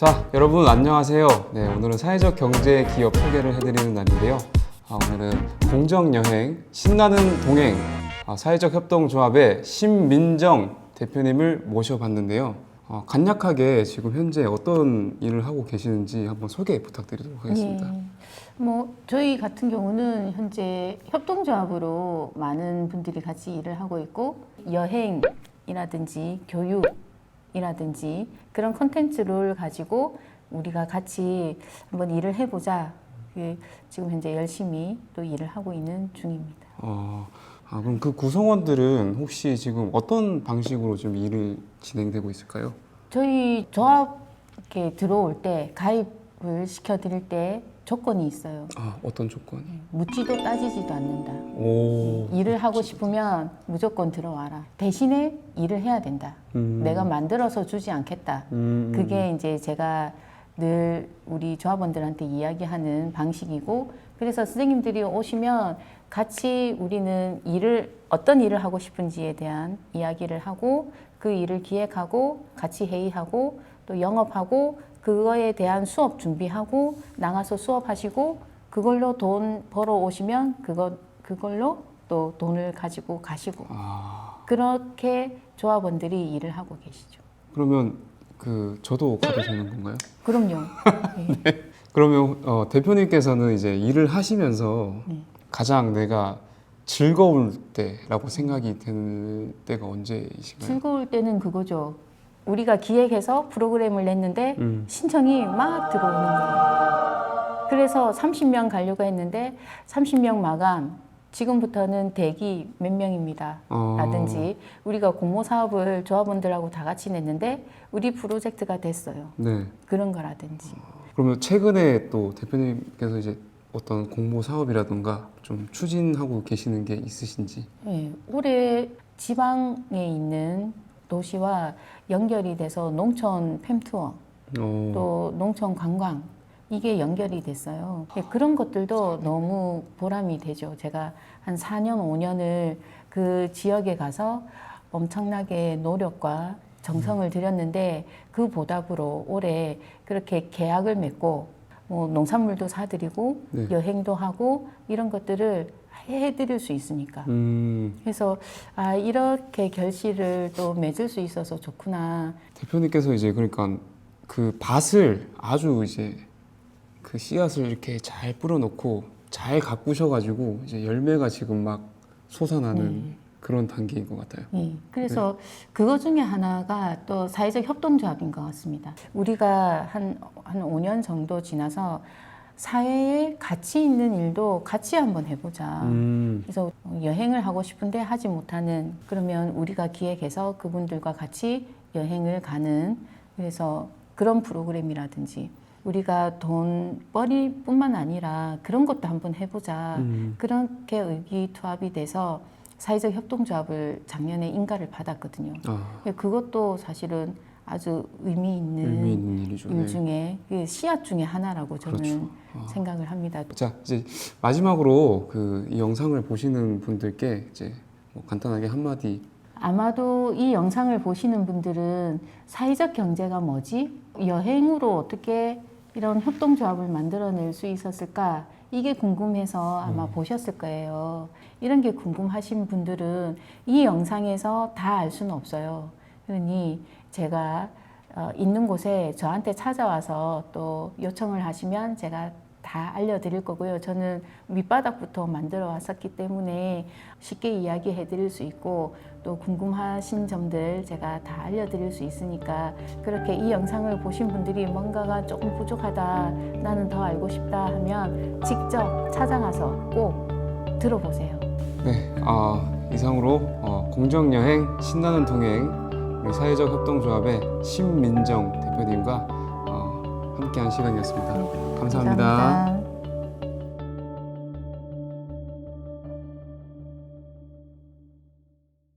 자, 여러분 안녕하세요. 네, 오늘은 사회적 경제 기업 소개를 해드리는 날인데요. 아, 오늘은 공정 여행 신나는 동행 아, 사회적 협동조합의 신민정 대표님을 모셔봤는데요. 어, 간략하게 지금 현재 어떤 일을 하고 계시는지 한번 소개 부탁드리도록 하겠습니다. 예. 뭐 저희 같은 경우는 현재 협동조합으로 많은 분들이 같이 일을 하고 있고 여행이라든지 교육 이라든지 그런 컨텐츠를 가지고 우리가 같이 한번 일을 해보자. 그 지금 현재 열심히 또 일을 하고 있는 중입니다. 어, 아, 그럼 그 구성원들은 혹시 지금 어떤 방식으로 좀 일을 진행되고 있을까요? 저희 조합 이렇게 들어올 때 가입을 시켜드릴 때 조건이 있어요. 아, 어떤 조건? 묻지도 따지지도 않는다. 오, 일을 하고 싶으면 무조건 들어와라. 대신에 일을 해야 된다. 음. 내가 만들어서 주지 않겠다. 음, 그게 이제 제가 늘 우리 조합원들한테 이야기하는 방식이고 그래서 선생님들이 오시면 같이 우리는 일을 어떤 일을 하고 싶은지에 대한 이야기를 하고 그 일을 기획하고 같이 회의하고 또 영업하고 그거에 대한 수업 준비하고 나가서 수업하시고 그걸로 돈 벌어 오시면 그거 그걸로 또 돈을 가지고 가시고 아, 그렇게 조합원들이 일을 하고 계시죠. 그러면 그 저도 가도 되는 건가요? 그럼요. 네. 그러면 어, 대표님께서는 이제 일을 하시면서 네. 가장 내가 즐거울 때라고 생각이 드는 때가 언제이신가요? 즐거울 때는 그거죠. 우리가 기획해서 프로그램을 냈는데 음. 신청이 막 들어오는 거예요. 그래서 30명 가려고 했는데 30명 마감. 지금부터는 대기 몇 명입니다. 어. 라든지 우리가 공모 사업을 조합원들하고 다 같이 냈는데 우리 프로젝트가 됐어요. 네. 그런 거라든지. 그러면 최근에 또 대표님께서 이제 어떤 공모 사업이라든가 좀 추진하고 계시는 게 있으신지? 예, 올해 지방에 있는 도시와 연결이 돼서 농촌 팸투어 어, 또 농촌 관광 이게 연결이 됐어요. 예, 그런 것들도 너무 보람이 되죠. 제가 한 4년, 5년을 그 지역에 가서 엄청나게 노력과 정성을 들였는데 그 보답으로 올해 그렇게 계약을 맺고 뭐 농산물도 사드리고 네. 여행도 하고 이런 것들을 해드릴 수 있으니까. 음, 그래서 아 이렇게 결실을 또 맺을 수 있어서 좋구나. 대표님께서 이제 그러니까 그 밭을 아주 이제 그 씨앗을 이렇게 잘 뿌려놓고 잘 가꾸셔가지고 이제 열매가 지금 막 솟아나는 그런 단계인 것 같아요. 예, 그래서 그거 중에 하나가 또 사회적 협동조합인 것 같습니다. 우리가 한, 한 5년 정도 지나서 사회에 가치 있는 일도 같이 한번 해보자. 음, 그래서 여행을 하고 싶은데 하지 못하는 그러면 우리가 기획해서 그분들과 같이 여행을 가는 그래서 그런 프로그램이라든지 우리가 돈벌이뿐만 아니라 그런 것도 한번 해보자. 음. 그렇게 의기투합이 돼서 사회적 협동조합을 작년에 인가를 받았거든요. 아, 그것도 사실은 아주 의미 있는 의미 있는 일이죠. 일 네. 중에 그 씨앗 중에 하나라고 저는 그렇죠. 아. 생각을 합니다. 자 이제 마지막으로 그 이 영상을 보시는 분들께 이제 뭐 간단하게 한마디 아마도 이 영상을 보시는 분들은 사회적 경제가 뭐지? 여행으로 어떻게 이런 협동조합을 만들어낼 수 있었을까? 이게 궁금해서 아마 보셨을 거예요. 이런 게 궁금하신 분들은 이 영상에서 다 알 수는 없어요. 그러니 제가 어, 있는 곳에 저한테 찾아와서 또 요청을 하시면 제가 다 알려드릴 거고요. 저는 밑바닥부터 만들어 왔었기 때문에 쉽게 이야기해 드릴 수 있고 또 궁금하신 점들 제가 다 알려드릴 수 있으니까 그렇게 이 영상을 보신 분들이 뭔가가 조금 부족하다 나는 더 알고 싶다 하면 직접 찾아가서 꼭 들어보세요. 네, 아, 이상으로 어, 공정여행 신나는 동행 우리 사회적 협동조합의 신민정 대표님과 어, 함께한 시간이었습니다. 감사합니다. 감사합니다.